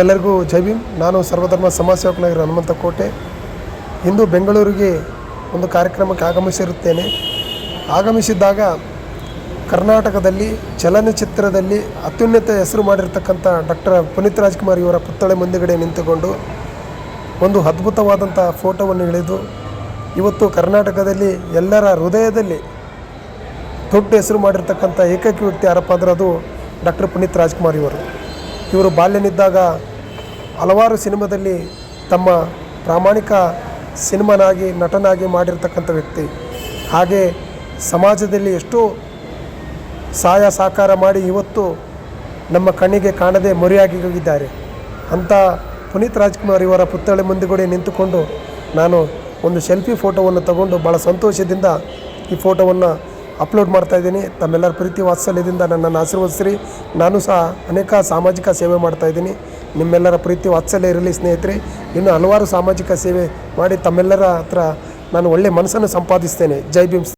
ಎಲ್ಲರಿಗೂ ಜೈ ಭೀಮ್. ನಾನು ಸರ್ವಧರ್ಮ ಸಮಾಜ ಸೇವಕನಾಗಿರೋ ಹನುಮಂತ ಕೋಟೆ ಇಂದು ಬೆಂಗಳೂರಿಗೆ ಒಂದು ಕಾರ್ಯಕ್ರಮಕ್ಕೆ ಆಗಮಿಸಿರುತ್ತೇನೆ. ಆಗಮಿಸಿದ್ದಾಗ ಕರ್ನಾಟಕದಲ್ಲಿ, ಚಲನಚಿತ್ರದಲ್ಲಿ ಅತ್ಯುನ್ನತ ಹೆಸರು ಮಾಡಿರ್ತಕ್ಕಂಥ ಡಾಕ್ಟರ್ ಪುನೀತ್ ರಾಜ್ಕುಮಾರ್ ಇವರ ಪುತ್ತಳೆ ಮುಂದುಗಡೆ ನಿಂತುಕೊಂಡು ಒಂದು ಅದ್ಭುತವಾದಂಥ ಫೋಟೋವನ್ನು ಹಿಡಿದು ಇವತ್ತು ಕರ್ನಾಟಕದಲ್ಲಿ ಎಲ್ಲರ ಹೃದಯದಲ್ಲಿ ದೊಡ್ಡ ಹೆಸರು ಮಾಡಿರ್ತಕ್ಕಂಥ ಏಕೈಕ ವ್ಯಕ್ತಿ ಯಾರಪ್ಪ ಅಂದ್ರೆ ಅದು ಡಾಕ್ಟರ್ ಪುನೀತ್ ರಾಜ್ಕುಮಾರ್ ಇವರು. ಇವರು ಬಾಲ್ಯನಿದ್ದಾಗ ಹಲವಾರು ಸಿನಿಮಾದಲ್ಲಿ ತಮ್ಮ ಪ್ರಾಮಾಣಿಕ ಸಿನಿಮಾನಾಗಿ, ನಟನಾಗಿ ಮಾಡಿರ್ತಕ್ಕಂಥ ವ್ಯಕ್ತಿ. ಹಾಗೆ ಸಮಾಜದಲ್ಲಿ ಎಷ್ಟೋ ಸಹಾಯ ಸಹಕಾರ ಮಾಡಿ ಇವತ್ತು ನಮ್ಮ ಕಣ್ಣಿಗೆ ಕಾಣದೆ ಮರಿಯಾಗಿ ಹೋಗಿದ್ದಾರೆ. ಅಂಥ ಪುನೀತ್ ರಾಜ್ಕುಮಾರ್ ಇವರ ಪುತ್ಥಳಿ ಮುಂದುಗಡೆ ನಿಂತುಕೊಂಡು ನಾನು ಒಂದು ಸೆಲ್ಫಿ ಫೋಟೋವನ್ನು ತಗೊಂಡು ಭಾಳ ಸಂತೋಷದಿಂದ ಈ ಫೋಟೋವನ್ನು ಅಪ್ಲೋಡ್ ಮಾಡ್ತಾ ಇದ್ದೀನಿ. ತಮ್ಮೆಲ್ಲರ ಪ್ರೀತಿ ವಾತ್ಸಲ್ಯದಿಂದ ನನ್ನನ್ನು ಆಶೀರ್ವದಿಸ್ರಿ. ನಾನು ಸಹ ಅನೇಕ ಸಾಮಾಜಿಕ ಸೇವೆ ಮಾಡ್ತಾ ಇದ್ದೀನಿ. ನಿಮ್ಮೆಲ್ಲರ ಪ್ರೀತಿ ವಾತ್ಸಲ್ಯ ಇರಲಿ ಸ್ನೇಹಿತರೆ. ಇನ್ನು ಹಲವಾರು ಸಾಮಾಜಿಕ ಸೇವೆ ಮಾಡಿ ತಮ್ಮೆಲ್ಲರ ಹತ್ರ ನಾನು ಒಳ್ಳೆಯ ಮನಸ್ಸನ್ನು ಸಂಪಾದಿಸ್ತೇನೆ. ಜೈ ಭೀಮ್.